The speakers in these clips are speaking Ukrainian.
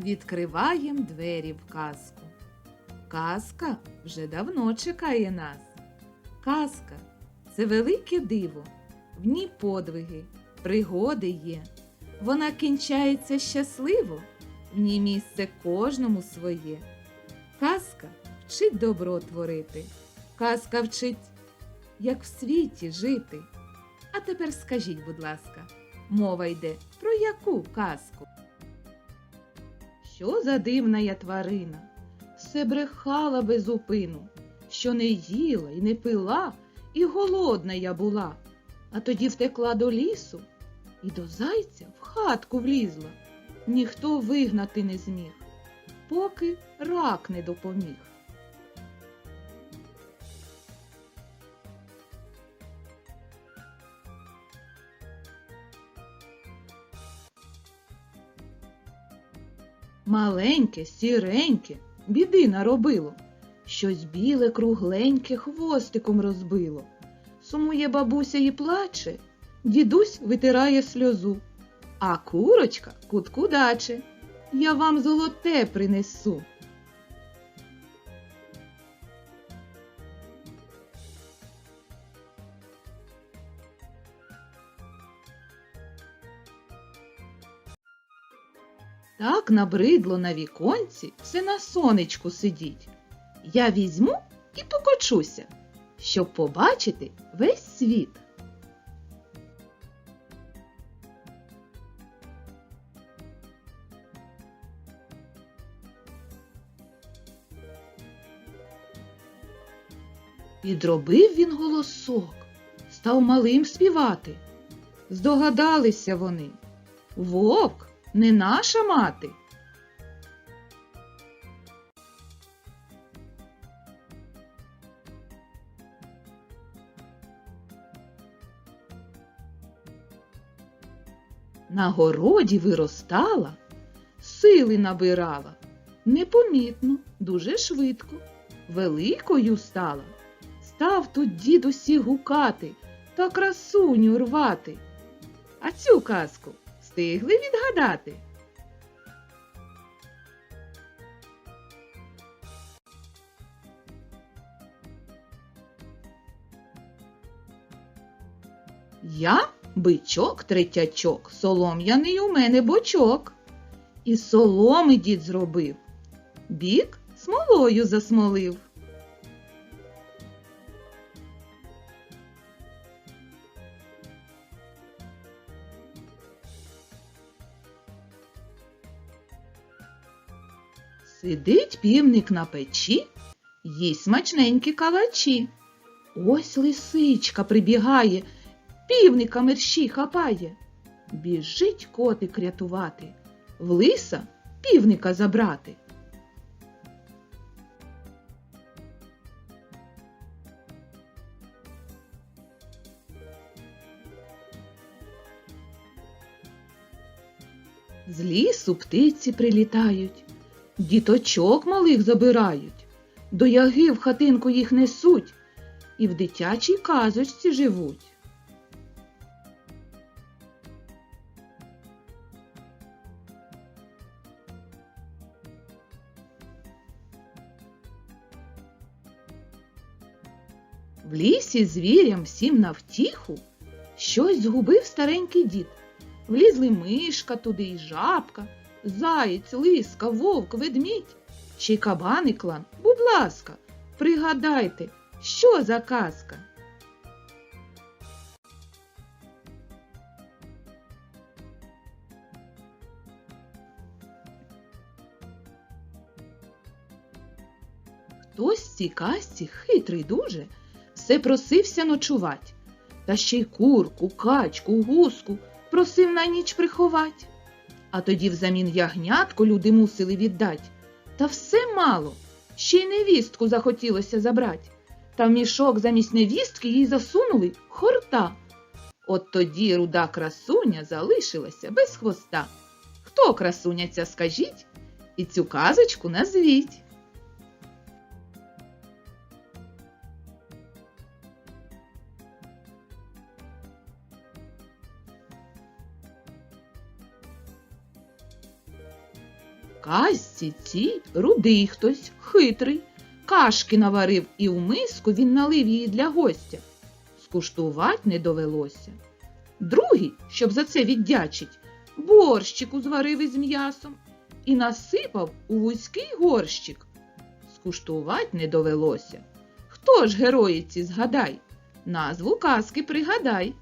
Відкриваєм двері в казку. Казка вже давно чекає нас. Казка це велике диво, в ній подвиги, пригоди є. Вона кінчається щасливо, в ній місце кожному своє. Казка вчить добро творити, казка вчить, як в світі жити. А тепер скажіть, будь ласка, мова йде про яку казку? Що за дивна я тварина? Все брехала без упину, що не їла і не пила, і голодна я була. А тоді втекла до лісу і до зайця в хатку влізла. Ніхто вигнати не зміг, поки рак не допоміг. Маленьке, сіреньке, біди наробило, щось біле, кругленьке хвостиком розбило. Сумує бабуся і плаче, дідусь витирає сльозу, а курочка кутку даче. Я вам золоте принесу. Так набридло на віконці все на сонечку сидіть. Я візьму і покочуся, щоб побачити весь світ. Підробив він голосок, став малим співати. Здогадалися вони. Вовк не наша мати. На городі виростала, сили набирала, непомітно, дуже швидко, великою стала. Став тут дід усіх гукати та красуню рвати. А цю казку встигли відгадати? Я бичок третячок, солом'яний у мене бочок. І соломи дід зробив, бік смолою засмолив. Сидить півник на печі, їсть смачненькі калачі. Ось лисичка прибігає, півника мерщій хапає. Біжить котик рятувати, в лиса півника забрати. З лісу птиці прилітають, діточок малих забирають, до яги в хатинку їх несуть і в дитячій казочці живуть. В лісі звірям всім навтіху щось згубив старенький дід. Влізли мишка туди й жабка, заєць, лиска, вовк, ведмідь. Ще й кабаний клан, будь ласка, пригадайте, що за казка? Хтось в цій казці хитрий дуже, все просився ночувать, та ще й курку, качку, гуску просив на ніч приховать. А тоді взамін ягнятку люди мусили віддать. Та все мало, ще й невістку захотілося забрать. Та в мішок замість невістки їй засунули хорта. От тоді руда красуня залишилася без хвоста. Хто красуня ця скажіть? І цю казочку назвіть. Казці цій рудий хтось, хитрий. Кашки наварив і в миску він налив її для гостя. Скуштувать не довелося. Другий, щоб за це віддячить, борщику зварив із м'ясом і насипав у вузький горщик. Скуштувать не довелося. Хто ж героїці згадай? Назву казки пригадай.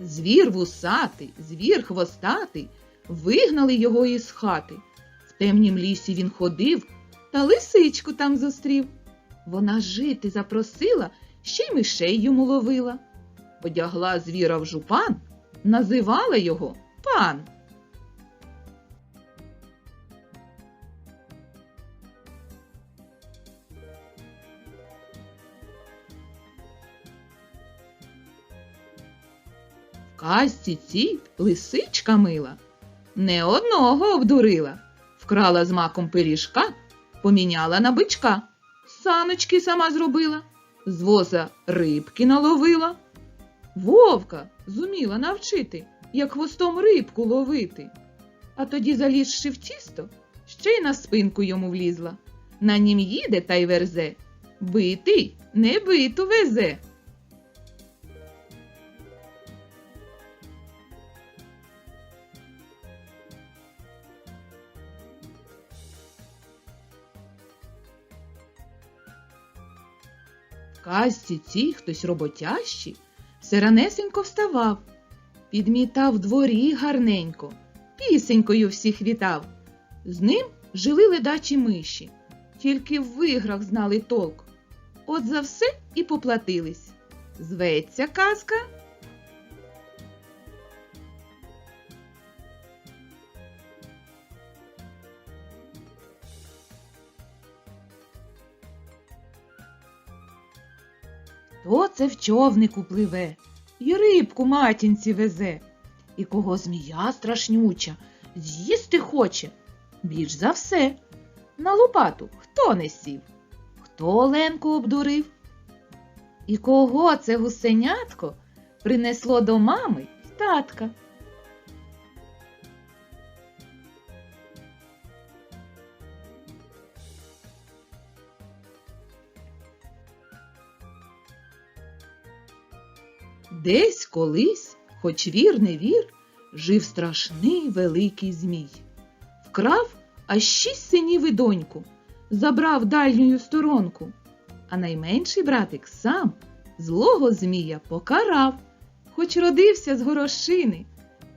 Звір вусатий, звір хвостатий, вигнали його із хати. В темнім лісі він ходив та лисичку там зустрів. Вона жити запросила, ще й мишей йому ловила. Одягла звіра в жупан, називала його пан. Казці цій лисичка мила, не одного обдурила, вкрала з маком пиріжка, поміняла на бичка, саночки сама зробила, з воза рибки наловила. Вовка зуміла навчити, як хвостом рибку ловити. А тоді, залізши в тісто, ще й на спинку йому влізла. На нім їде та й верзе. Битий не биту везе. Казці цій хтось роботящий все ранесенько вставав, підмітав дворі гарненько, пісенькою всіх вітав. З ним жили ледачі миші, тільки в виграх знали толк. От за все і поплатились. Зветься казка. Це в човнику пливе, і рибку матінці везе, і кого змія страшнюча з'їсти хоче, більш за все. На лопату хто не сів, хто Оленку обдурив? І кого це гусенятко принесло до мами й татка? Десь колись, хоч вір не вір, жив страшний великий змій. Вкрав аж шість синів і доньку, забрав дальню сторонку. А найменший братик сам злого змія покарав, хоч родився з горошини,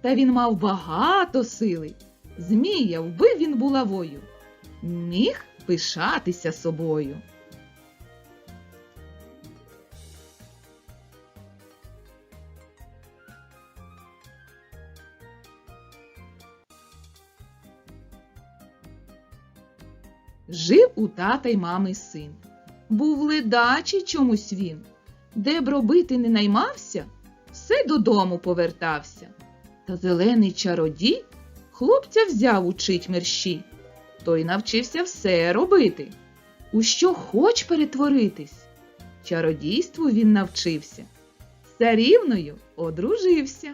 та він мав багато сили. Змія вбив він булавою, міг пишатися собою. Жив у тата й мами син. Був ледачий чомусь він, де б робити не наймався, все додому повертався. Та зелений чародій хлопця взяв учить мерщі, той навчився все робити, у що хоч перетворитись. Чародійству він навчився, царівною одружився.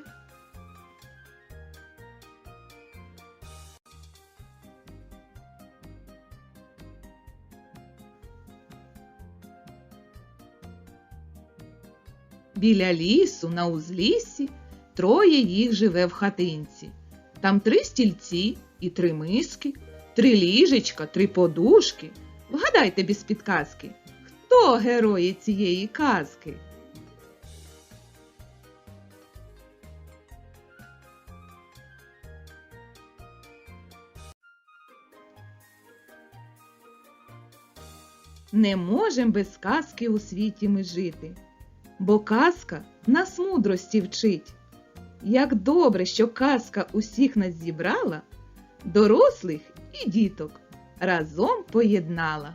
Біля лісу на узліссі троє їх живе в хатинці. Там три стільці і три миски, три ліжечка, три подушки. Вгадайте без підказки, хто герої цієї казки? Не можем без казки у світі ми жити бо казка нас мудрості вчить. Як добре, що казка усіх нас зібрала, дорослих і діток разом поєднала.